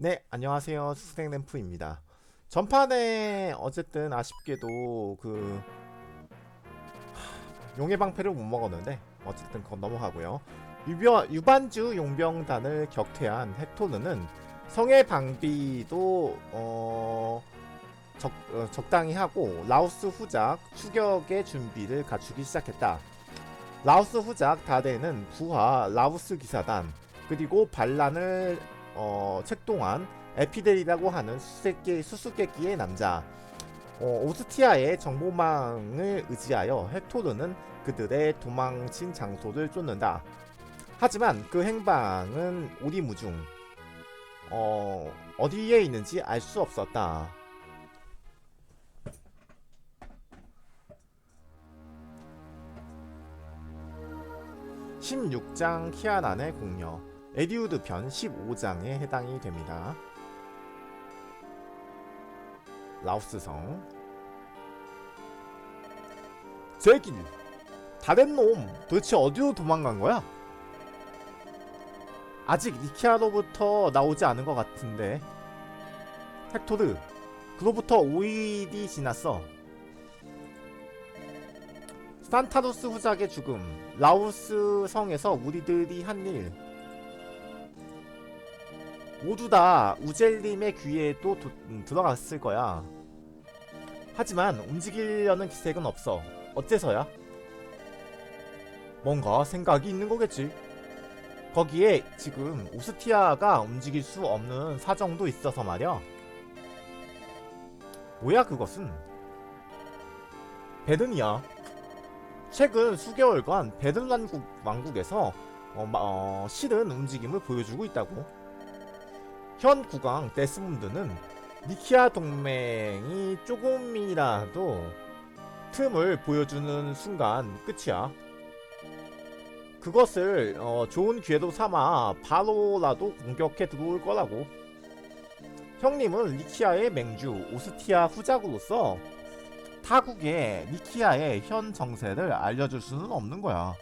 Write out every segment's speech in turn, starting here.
네, 안녕하세요. 스낵램프입니다. 전판에 어쨌든 아쉽게도 그 하, 용의 방패를 못 먹었는데 어쨌든 그건 넘어가고요. 유벼, 유반주 용병단을 격퇴한 헥토르는 성의 방비도 어, 적, 어, 적당히 하고 라오스 후작 추격의 준비를 갖추기 시작했다. 라오스 후작 다대는 부하 라오스 기사단 그리고 반란을 어, 책동한 에피델이라고 하는 수수께끼, 수수께끼의 남자 어, 오스티아의 정보망을 의지하여 헥토르는 그들의 도망친 장소를 쫓는다. 하지만 그 행방은 오리무중 어, 어디에 있는지 알 수 없었다. (16장) 키아난의 공녀 에디우드 편 15장에 해당이 됩니다. 라오스성 제길 다른 놈 도대체 어디로 도망간 거야? 아직 니키아로부터 나오지 않은 것 같은데 헥토르 그로부터 5일이 지났어 산타루스 후작의 죽음 라오스 성에서 우리들이 한일 모두 다 우젤님의 귀에도 도- 음, 들어갔을 거야. 하지만 움직이려는 기색은 없어. 어째서야? 뭔가 생각이 있는 거겠지. 거기에 지금 오스티아가 움직일 수 없는 사정도 있어서 말이야. 뭐야 그것은? 베른이야. 최근 수개월간 베른 왕국, 왕국에서 어, 마- 어, 실은 움직임을 보여주고 있다고. 현 국왕 데스문드는 니키아 동맹이 조금이라도 틈을 보여주는 순간 끝이야. 그것을 어, 좋은 기회로 삼아 바로라도 공격해 들어올 거라고. 형님은 니키아의 맹주 오스티아 후작으로서 타국에 니키아의 현 정세를 알려줄 수는 없는 거야.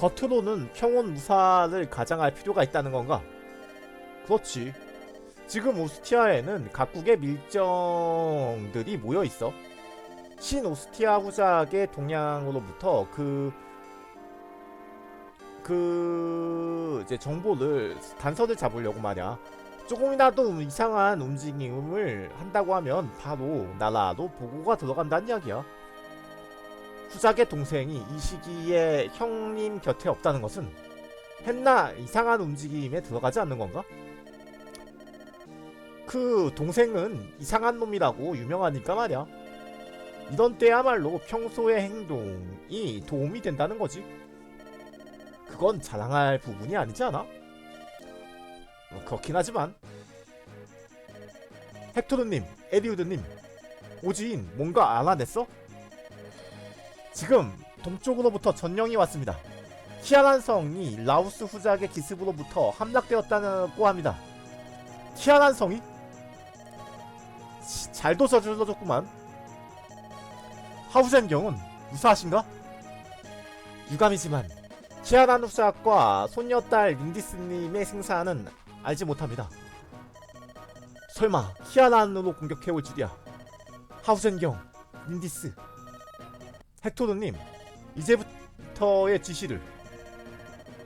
겉으로는 평온 무사를 가장할 필요가 있다는 건가? 그렇지. 지금 오스티아에는 각국의 밀정들이 모여 있어. 신 오스티아 후작의 동향으로부터 그, 그, 이제 정보를, 단서를 잡으려고 말이야. 조금이라도 이상한 움직임을 한다고 하면 바로 나라로 보고가 들어간다는 이야기야. 후작의 동생이 이 시기에 형님 곁에 없다는 것은 했나 이상한 움직임에 들어가지 않는 건가? 그 동생은 이상한 놈이라고 유명하니까 말이야. 이런 때야말로 평소의 행동이 도움이 된다는 거지. 그건 자랑할 부분이 아니지 않아? 어, 그렇긴 하지만 헥토르님, 에디우드님, 오지인 뭔가 알아냈어? 지금 동쪽으로부터 전령이 왔습니다. 키아란 성이 라오스 후작의 기습으로부터 함락되었다고 합니다. 키아란 성이? 치, 잘도 저질러줬구만. 하우젠경은 무사하신가? 유감이지만 키아란 후작과 손녀딸 린디스님의 생사는 알지 못합니다. 설마 키아란으로 공격해올 줄이야. 하우젠경, 린디스, 헥토르님, 이제부터의 지시를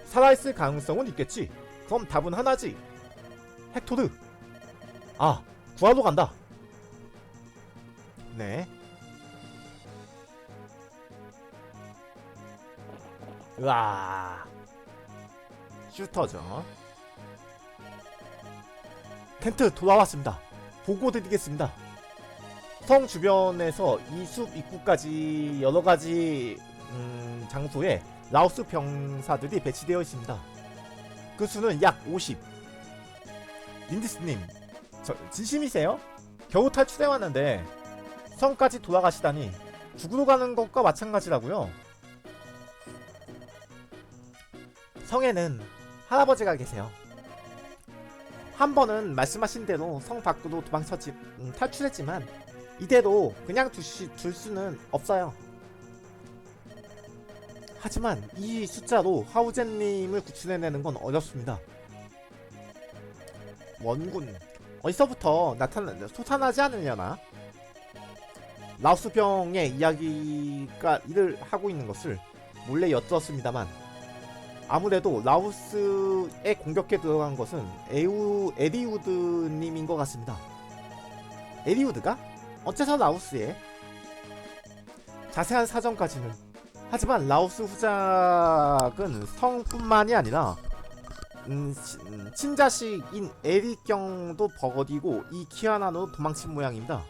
살아있을 가능성은 있겠지. 그럼 답은 하나지. 헥토르. 아, 구하러 간다. 네. 으아. 슈터죠. 텐트 돌아왔습니다. 보고 드리겠습니다. 성 주변에서 이 숲 입구까지 여러 가지 음, 장소에 라오스 병사들이 배치되어 있습니다. 그 수는 약 50. 린디스님, 저, 진심이세요? 겨우 탈출해 왔는데 성까지 돌아가시다니 죽으러 가는 것과 마찬가지라고요. 성에는 할아버지가 계세요. 한 번은 말씀하신 대로 성 밖으로 도망쳤지 음, 탈출했지만 이대로 그냥 두시, 둘 수는 없어요. 하지만 이 숫자로 하우젠님을 구출해내는 건 어렵습니다. 원군 어디서부터 나타나 솟아나지 않으려나? 라오스병의 이야기가 일을 하고 있는 것을 몰래 엿들었습니다만 아무래도 라오스에 공격해 들어간 것은 에우 에리우드님인 것 같습니다. 에리우드가 어째서 라오스에 자세한 사정까지는 하지만 라오스 후작은 성뿐만이 아니라 음, 치- 음, 친자식인 에릭경도 버거디고 이 키아나노 도망친 모양입니다.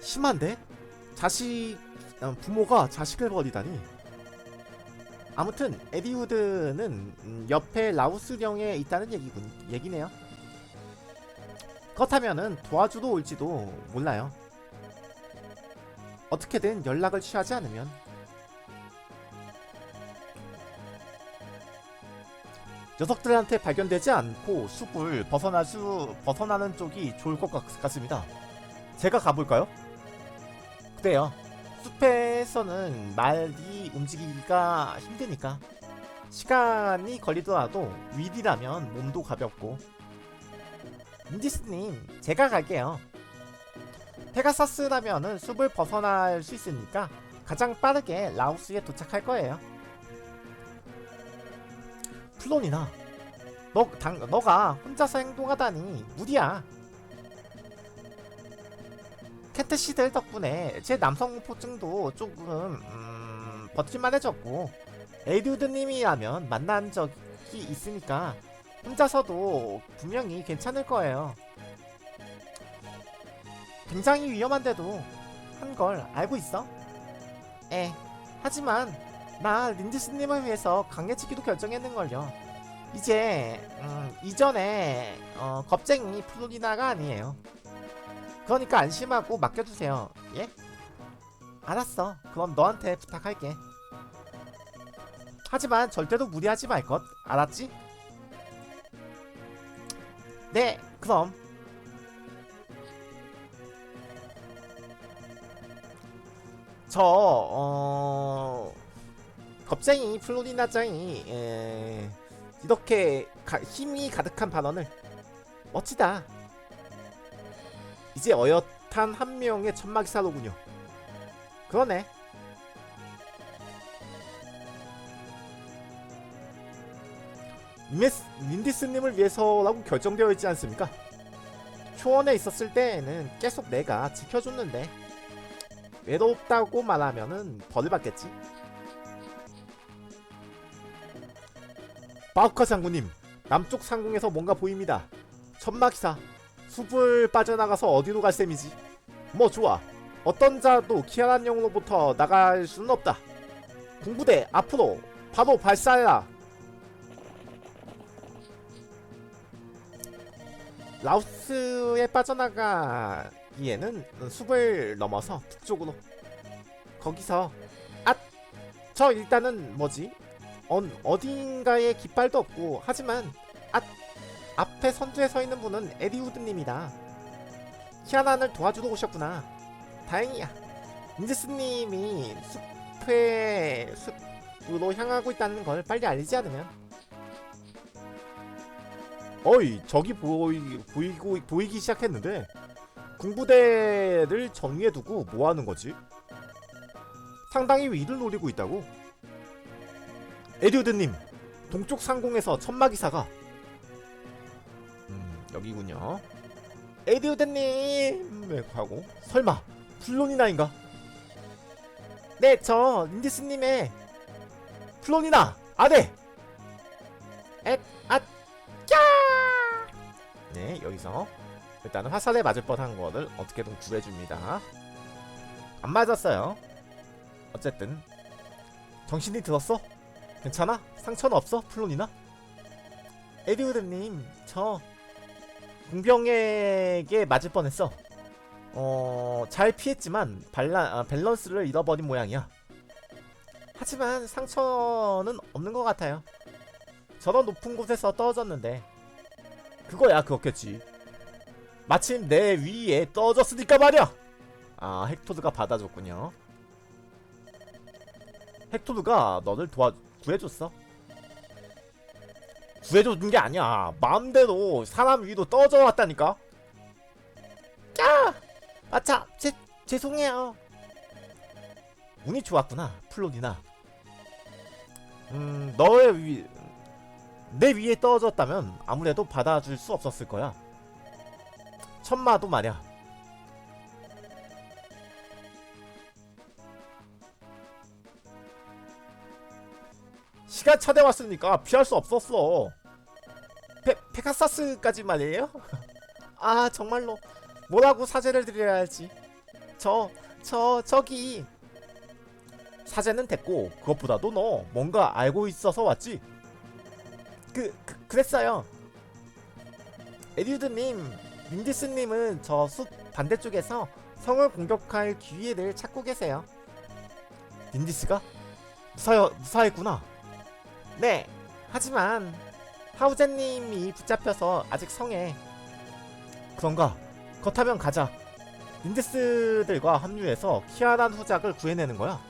심한데? 자식 어, 부모가 자식을 버리다니. 아무튼 에리우드는 음, 옆에 라오스령에 있다는 얘기군 얘기네요. 그렇다면은 도와주러 올지도 몰라요. 어떻게든 연락을 취하지 않으면 녀석들한테 발견되지 않고 숲을 벗어날 수 벗어나는 쪽이 좋을 것 같, 같습니다. 제가 가볼까요? 그래요. 숲에서는 말이 움직이기가 힘드니까 시간이 걸리더라도 윌이라면 몸도 가볍고 인디스님 제가 갈게요. 페가사스라면은 숲을 벗어날 수 있으니까 가장 빠르게 라오스에 도착할 거예요. 플론이나 너 당, 너가 혼자서 행동하다니 무리야. 캔트 씨들 덕분에 제 남성포증도 조금 음, 버틸만해졌고 에듀드님이라면 만난 적이 있으니까 혼자서도 분명히 괜찮을 거예요. 굉장히 위험한데도 한 걸 알고 있어? 에. 하지만 나 린디스님을 위해서 강해지기로 결정했는걸요. 이제 음, 이전에 어, 겁쟁이 플로리나가 아니에요. 그러니까 안심하고 맡겨주세요. 예? 알았어. 그럼 너한테 부탁할게. 하지만 절대로 무리하지 말 것. 알았지? 네. 그럼 저 어... 겁쟁이 플로리나짱이 에... 이렇게 가- 힘이 가득한 발언을 멋지다. 이제 어엿한 한 명의 천막이 사로군요. 그러네. 미스, 윈디스님을 위해서라고 결정되어 있지 않습니까? 초원에 있었을 때에는 계속 내가 지켜줬는데 외롭다고 말하면은 벌을 받겠지. 바우커 장군님, 남쪽 상공에서 뭔가 보입니다. 천막이사, 숲을 빠져나가서 어디로 갈 셈이지? 뭐 좋아. 어떤 자도 키아란 영으로부터 나갈 수는 없다. 군부대 앞으로 바로 발사해라. 라오스에 빠져나가기에는 숲을 넘어서 북쪽으로 거기서 앗! 저 일단은 뭐지? 어, 어딘가에 깃발도 없고 하지만 앗! 앞에 선두에 서 있는 분은 에리우드님이다. 키아난을 도와주러 오셨구나. 다행이야. 인제스님이 숲에 숲으로 향하고 있다는 걸 빨리 알리지 않으면. 어이 저기 보이, 보이고 보이기 시작했는데 군부대를 전위에 두고 뭐 하는 거지? 상당히 위를 노리고 있다고. 에듀드님 동쪽 상공에서 천마기사가 음 여기군요. 에듀드님 네, 하고 설마 플로니나인가? 네, 저 린디스님의 플로니나 아네. 엣, 앗, 까. 네, 여기서 일단은 화살에 맞을 뻔한 거를 어떻게든 구해줍니다. 안 맞았어요. 어쨌든 정신이 들었어? 괜찮아? 상처는 없어? 플로니나? 에디우드님, 저 공병에게 맞을 뻔했어. 어, 잘 피했지만 발라, 아, 밸런스를 잃어버린 모양이야. 하지만 상처는 없는 것 같아요. 저런 높은 곳에서 떨어졌는데 그거야 그렇겠지. 마침 내 위에 떨어졌으니까 말이야. 아 헥토드가 받아줬군요. 헥토르가 너를 도와 구해줬어. 구해줬는 게 아니야. 마음대로 사람 위로 떨어져 왔다니까. 야! 아차, 제, 죄송해요. 운이 좋았구나, 플로디나. 음, 너의 위, 내 위에 떨어졌다면 아무래도 받아줄 수 없었을 거야. 천마도 말야. 시간 차대 왔으니까 피할 수 없었어. 페, 페가사스까지 말이에요? 아 정말로 뭐라고 사죄를 드려야 할지. 저, 저, 저기. 사죄는 됐고 그것보다도 너 뭔가 알고 있어서 왔지. 그, 그 그랬어요. 에듀드님, 민디스님은 저 숲 반대쪽에서 성을 공격할 기회를 찾고 계세요. 닌디스가 무사여 무사했구나. 네. 하지만 하우제님이 붙잡혀서 아직 성에 그런가? 그렇다면 가자. 닌디스들과 합류해서 키아란 후작을 구해내는 거야.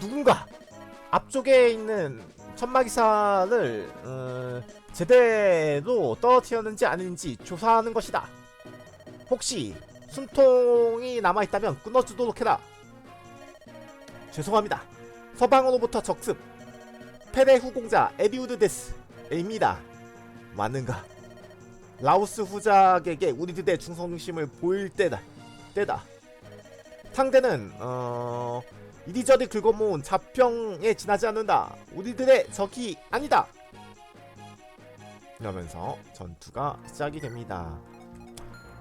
누군가 앞쪽에 있는 천마기사를 어, 제대로 떨어뜨렸는지 아닌지 조사하는 것이다. 혹시 숨통이 남아있다면 끊어주도록 해라. 죄송합니다. 서방으로부터 적습. 페레 후공자 에디우드 데스입니다. 맞는가? 라오스 후작에게 우리들의 충성심을 보일 때다. 때다. 상대는 어 이리저리 긁어모은 자평에 지나지 않는다. 우리들의 적이 아니다. 이러면서 전투가 시작이 됩니다.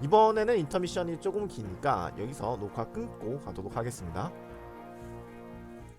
이번에는 인터미션이 조금 기니까 여기서 녹화 끊고 가도록 하겠습니다.